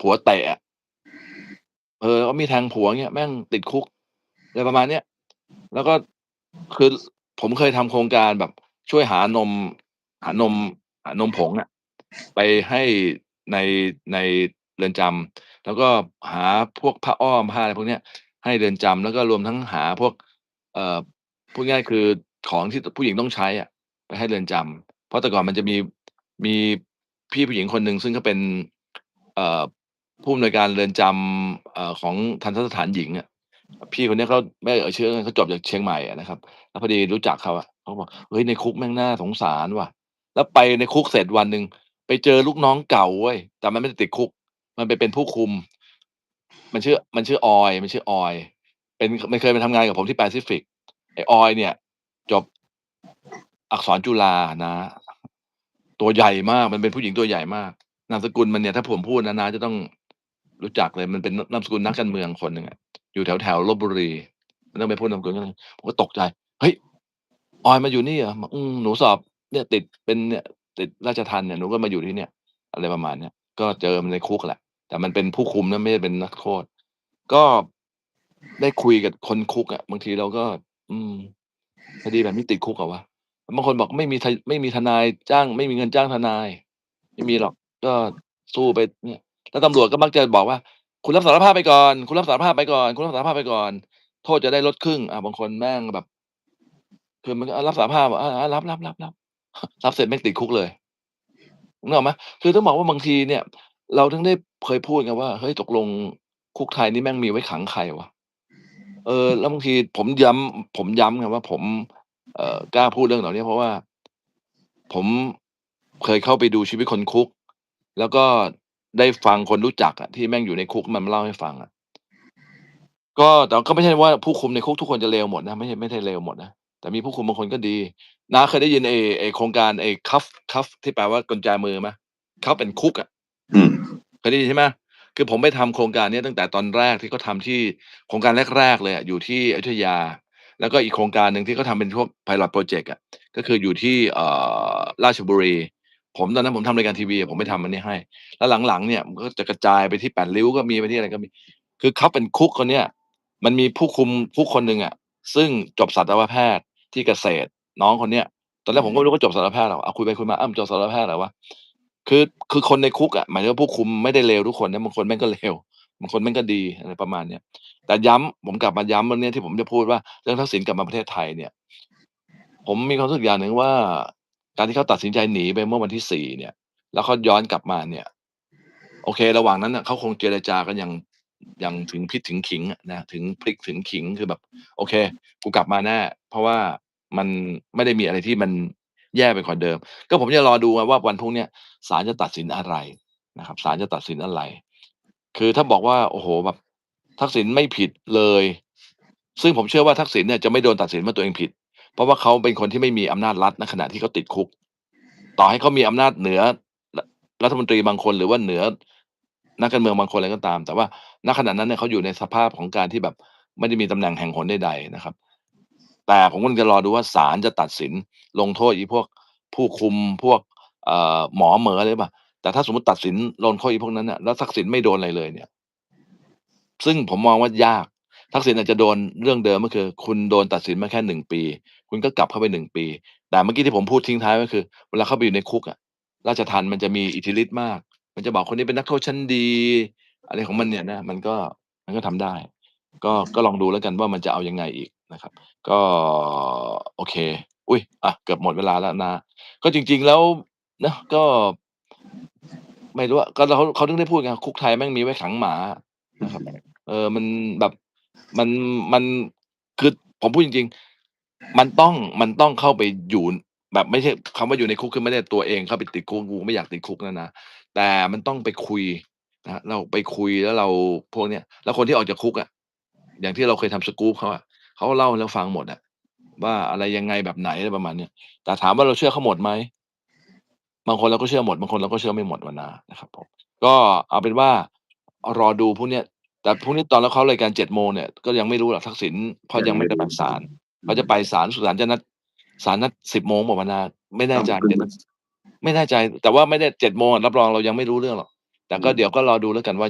ผัวเตะเออแล้วมีแทงผัวเงี้ยแม่งติดคุกอะไรประมาณเนี้ยแล้วก็คือผมเคยทำโครงการแบบ ช่วยหานม หานมหานมผงอะไปให้ในในเรือนจำแล้วก็หาพวกผ้าอ้อมผ้าอะไรพวกเนี้ยให้เรือนจำแล้วก็รวมทั้งหาพวก เอ่อพูดง่ายคือของที่ผู้หญิงต้องใช้อะไปให้เรือนจำเพราะแต่ก่อนมันจะมีมีพี่ผู้หญิงคนหนึ่งซึ่งเขาเป็น เอ่อ ผู้อำนวยการเรือนจำอของทัณฑสถานหญิงอะพี่คนนี้เขาไม่เอ่ยชื่อเขาจบจากเชียงใหม่นะครับ แล้วพอดีรู้จักเขาอะเขาบอก"เฮ้ยในคุกแม่งน่าสงสารว่ะ"แล้วไปในคุกเสร็จวันหนึ่งไปเจอลูกน้องเก่าเว้ยแต่มันไม่ได้ติดคุก มันไปเป็นผู้คุม มันชื่อมันชื่อออยมันชื่อออย เป็นมันเคยมาทำงานกับผมที่แปซิฟิกไอออย เนี่ย จบอักษรจุฬาน้าตัวใหญ่มากมันเป็นผู้หญิงตัวใหญ่มากนามสกุลมันเนี่ยถ้าผมพูดนะน้าจะต้อง รู้จักเลยมันเป็นนามสกุลนักการเมืองคนหนึ่งอะอยู่แถวๆลพบุรีไม่ต้องไปพูดนามสกุลก็ได้ผมก็ตกใจ"เฮ้ยออยมาอยู่นี่เหรอ?"อืมหนูสอบเนี่ยติดเป็นเนี่ยติดราชทัณฑ์เนี่ยหนูก็มาอยู่ที่เนี่ย"อะไรประมาณเนี้ยก็เจอมันในคุกแหละ แต่มันเป็นผู้คุมนะไม่ได้เป็นนักโทษ ก็ได้คุยกับคนคุกอะบางทีเราก็ อืมคดีแบบนี้ติดคุกเหรอวะ?บางคนบอกไม่มีไม่มีทนายจ้าง ไม่มีเงินจ้างทนาย ไม่มีหรอกก็สู้ไปเนี่ย แล้วตำรวจก็มักจะบอกว่า"คุณรับสารภาพไปก่อน คุณรับสารภาพไปก่อน คุณรับสารภาพไปก่อน โทษจะได้ลดครึ่ง"อา บางคนแม่งแบบ คือมันก็ อา รับสารภาพ อาๆรับๆๆ รับเสร็จแม่งติดคุกเลย นึกออกไหม?คือต้องบอกว่าบางทีเนี่ย เราถึงได้ เคยพูดกันว่า"เฮ้ย ตกลงคุกไทยนี่แม่งมีไว้ขังใครวะ?"เออ แล้วบางทีผมย้ำ ผมย้ำไงว่าผม เอ่อ กล้าพูดเรื่องเหล่านี้เพราะว่า ผมเคยเข้าไปดูชีวิตคนคุก แล้วก็ ได้ฟังคนรู้จักอะที่แม่งอยู่ในคุกมันมาเล่าให้ฟังอะก็แต่ก็ไม่ใช่ว่าผู้คุมในคุกทุกคนจะเลวหมดนะไม่ใช่ไม่ใช่เลวหมดนะแต่มีผู้คุมบางคนก็ดีน้าเคยได้ยินไอ้ไอ้โครงการไอ้ Cuff Cuff ที่แปลว่ากุญแจมือไหม? Cuff and Cook อะอืมเคยได้ยินใช่ไหม?คือผมไปทำโครงการเนี้ยตั้งแต่ตอนแรกที่เขาทำที่โครงการแรกๆเลยอะอยู่ที่อยุธยา แล้วก็อีกโครงการหนึ่งที่เขาทำเป็นพวก Pilot Project อะก็คืออยู่ที่เอ่อราชบุรี ผมตอนนั้นผมทำรายการทีวีอะผมไปทำอันนี้ให้ แล้วหลังๆเนี่ยมันก็จะกระจายไปที่8ริ้วก็มีไปที่อะไรก็มี คือ Cuff and Cook คนเนี้ยมันมีผู้คุมคุกคนหนึ่งอะซึ่งจบสัตวแพทย์ที่เกษตร น้องคนเนี้ยตอนแรกผมก็ไม่รู้ว่าจบสัตวแพทย์หรอกอาคุยไปคุยมาอ้าวจบสัตวแพทย์เหรอวะ?คือคือคนในคุกอะหมายถึงว่าผู้คุมไม่ได้เลวทุกคนนะบางคนแม่งก็เลวบางคนแม่งก็ดีอะไรประมาณเนี้ยแต่ย้ำผมกลับมาย้ำวันเนี้ยที่ผมจะพูดว่าเรื่องทักษิณกลับมาประเทศไทยเนี่ย ผมมีความรู้สึกอย่างหนึ่งว่า การที่เขาตัดสินใจหนีไปเมื่อวันที่4เนี่ย แล้วเขาย้อนกลับมาเนี่ย โอเค ระหว่างนั้นน่ะเขาคงเจรจากันอย่างอย่างถึงพริกถึงขิงนะถึงพริกถึงขิงคือแบบ โอเค กูกลับมาแน่เพราะว่ามันไม่ได้มีอะไรที่มันแย่ไปกว่าเดิม ก็ผมจะรอดูไงว่าวันพรุ่งเนี้ยศาลจะตัดสินอะไรนะครับศาลจะตัดสินอะไร คือถ้าบอกว่า โอ้โฮแบบทักษิณไม่ผิดเลย ซึ่งผมเชื่อว่าทักษิณเนี่ยจะไม่โดนตัดสินว่าตัวเองผิด ราะว่าเขาเป็นคนที่ไม่มีอำนาจรัฐณขณะที่เขาติดคุก ต่อให้เขามีอำนาจเหนือรัฐมนตรีบางคนหรือว่าเหนือนักการเมืองบางคนอะไรก็ตาม แต่ว่าณขณะนั้นเนี่ยเขาอยู่ในสภาพของการที่แบบไม่ได้มีตำแหน่งแห่งหนใดๆนะครับ แต่ผมกำลังจะรอดูว่าศาลจะตัดสินลงโทษอีพวกผู้คุมพวกหมอเหมออะไรหรือเปล่าแต่ถ้าสมมติตัดสินลงโทษอีพวกนั้นน่ะแล้วทักษิณไม่โดนอะไรเลยเนี่ย ซึ่งผมมองว่ายากทักษิณอาจจะโดนเรื่องเดิมก็คือ คุณโดนตัดสินมาแค่1ปี คุณก็กลับเข้าไป1ปี แต่เมื่อกี้ที่ผมพูดทิ้งท้ายไว้คือ เวลาเข้าไปอยู่ในคุกอะราชทัณฑ์มันจะมีอิทธิฤทธิ์มาก มันจะบอกคนนี้เป็นนักโทษชั้นดี อะไรของมันเนี่ยนะมันก็มันก็ทำได้ ก็ก็ลองดูแล้วกันว่ามันจะเอายังไงอีกนะครับ ก็โอเค อุ๊ยอะเกือบหมดเวลาแล้วน้าก็จริง ๆแล้วนะก็ไม่รู้อะก็เขาเขาถึงได้พูดไงคุกไทยแม่งมีไว้ขังหมานะครับ เออมันแบบมันมันคือผมพูดจริง ๆ มันต้องมันต้องเข้าไปอยู่แบบไม่ใช่คำว่าอยู่ในคุกคือไม่ได้ตัวเองเข้าไปติดคุกกูไม่อยากติดคุกนะน้าแต่มันต้องไปคุยนะเราไปคุยแล้วเราพวกเนี้ยแล้วคนที่ออกจากคุกอะอย่างที่เราเคยทำ scoop เขาอะเขาเล่าให้เราฟังหมดอะว่าอะไรยังไงแบบไหนอะไรประมาณเนี้ยแต่ถามว่าเราเชื่อเขาหมดไหม?บางคนเราก็เชื่อหมดบางคนเราก็เชื่อไม่หมดอะน้านะครับผมก็เอาเป็นว่ารอดูพรุ่งเนี้ยแต่พรุ่งนี้ตอนเราเขารายการ7โมงเนี่ยก็ยังไม่รู้หรอกทักษิณเพราะยังไม่ได้ไปศาล เขาจะไปศาลศาลจะนัดศาลนัด10โมงเปล่าวะน้าไม่แน่ใจเดี๋ยวไม่แน่ใจ แต่ว่าไม่ได้7โมงอะรับรองเรายังไม่รู้เรื่องหรอกแต่ก็เดี๋ยวก็รอดูแล้วกันว่า